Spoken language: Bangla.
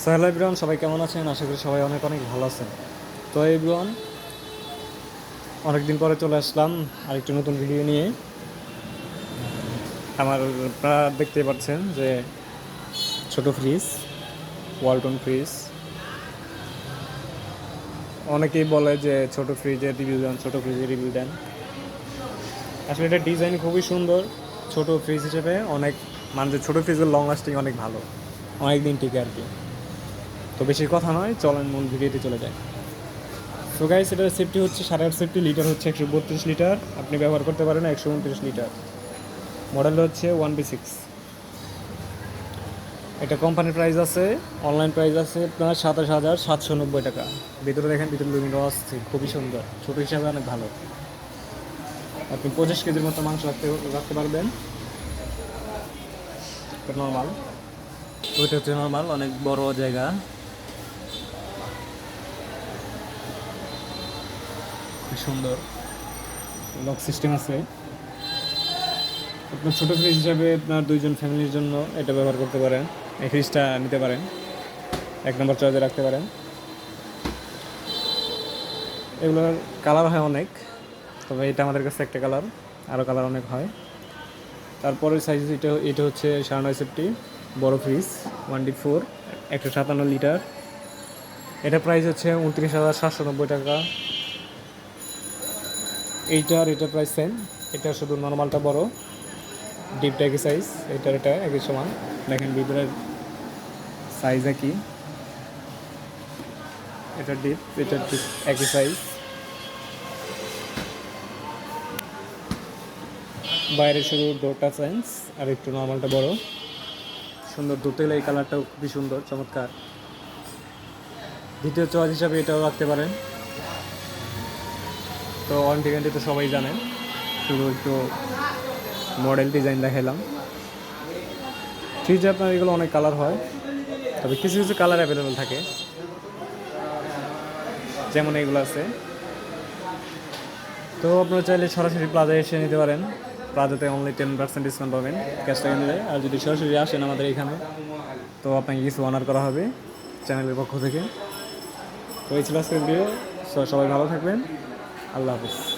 সো হ্যালো এভরিওয়ান, সবাই কেমন আছেন? আশা করি সবাই অনেক অনেক ভালো আছেন। তো এভরিওয়ান, অনেকদিন পরে চলে আসলাম আরেকটি নতুন ভিডিও নিয়ে। আমার আপনারা দেখতে পাচ্ছেন যে ছোট ফ্রিজ, ওয়ালটন ফ্রিজ। অনেকেই বলে যে ছোট ফ্রিজের রিভিউ দেন, ছোট ফ্রিজের রিভিউ দেন। আসলে এটা ডিজাইন খুবই সুন্দর, ছোট ফ্রিজ হিসেবে অনেক মানে ছোটো ফ্রিজের লং লাস্টিং অনেক ভালো। অনেক দিন টিকে আর কি। তো বেশি কথা নয় চলেন মূল ভিডিওতে চলে যায় তো গাইস এটার সেফটি হচ্ছে সাড়ে আট সেফটি লিটার হচ্ছে একশো বত্রিশ লিটার আপনি ব্যবহার করতে পারেন একশো উনত্রিশ লিটার মডেল হচ্ছে ওয়ান বি সিক্স একটা কোম্পানির প্রাইস আছে অনলাইন প্রাইস আছে আপনার সাতাশ হাজার সাতশো নব্বই টাকা। ভিতরে দেখেন, ভিতরে লুমিনো আসছে খুবই সুন্দর। ছোটো হিসাবে অনেক ভালো। আপনি পঁচিশ কেজির মতো মাংস রাখতে রাখতে পারবেন। নর্মাল ওইটা হচ্ছে নর্মাল অনেক বড় জায়গা। খুব সুন্দর। লক সিস্টেম আছে। আপনার ছোটো ফ্রিজ হিসাবে আপনার দুইজন ফ্যামিলির জন্য এটা ব্যবহার করতে পারেন। এই ফ্রিজটা নিতে পারেন। এক নম্বর চয়েসে রাখতে পারেন। এগুলোর কালার হয় অনেক, তবে এটা আমাদের কাছে একটা কালার আরও কালার অনেক হয়। তারপরে সাইজ এটা এটা হচ্ছে সাড়ে নয় সেফটি, বড় ফ্রিজ ওয়ান ডি ফোর একশো সাতান্ন লিটার এটা প্রাইস হচ্ছে উনত্রিশ হাজার সাতশো নব্বই টাকা। এইটার এটা প্রাইস সেম এটা শুধু নর্মালটা বড়। ডিপটা একই সাইজ এটার এটা একই সমান। দেখেন ভিতরের সাইজ একই। এটা ডিপ এটা ডিপ একই সাইজ বাইরে শুধু ডোরটা সাইন্স আর একটু নর্মালটা বড়। সুন্দর দুটেল এই কালারটাও খুবই সুন্দর, চমৎকার। দ্বিতীয় চয়েস হিসাবে এটাও রাখতে পারেন। তো ওয়ারেন্টি গ্যারান্টি তো সবাই জানেন শুধু একটু মডেল ডিজাইন দেখালাম ফ্রিজে আপনার এগুলো অনেক কালার হয়, তবে কিছু কিছু কালার অ্যাভেলেবেল থাকে। যেমন এগুলো আছে। তো আপনারা চাইলে সরাসরি প্লাজায় এসে নিতে পারেন। প্লাজাতে অনলি টেন পার্সেন্ট ডিসকাউন্ট পাবেন ক্যাশ টাকা নিলে। আর যদি সরাসরি আসেন আমাদের এখানে, তো আপনাকে কিছু অনার করা হবে চ্যানেলের পক্ষ থেকে। তো এই ছিল আজকের ভিডিও সবাই ভালো থাকবেন। আল্লাহ হাফিজ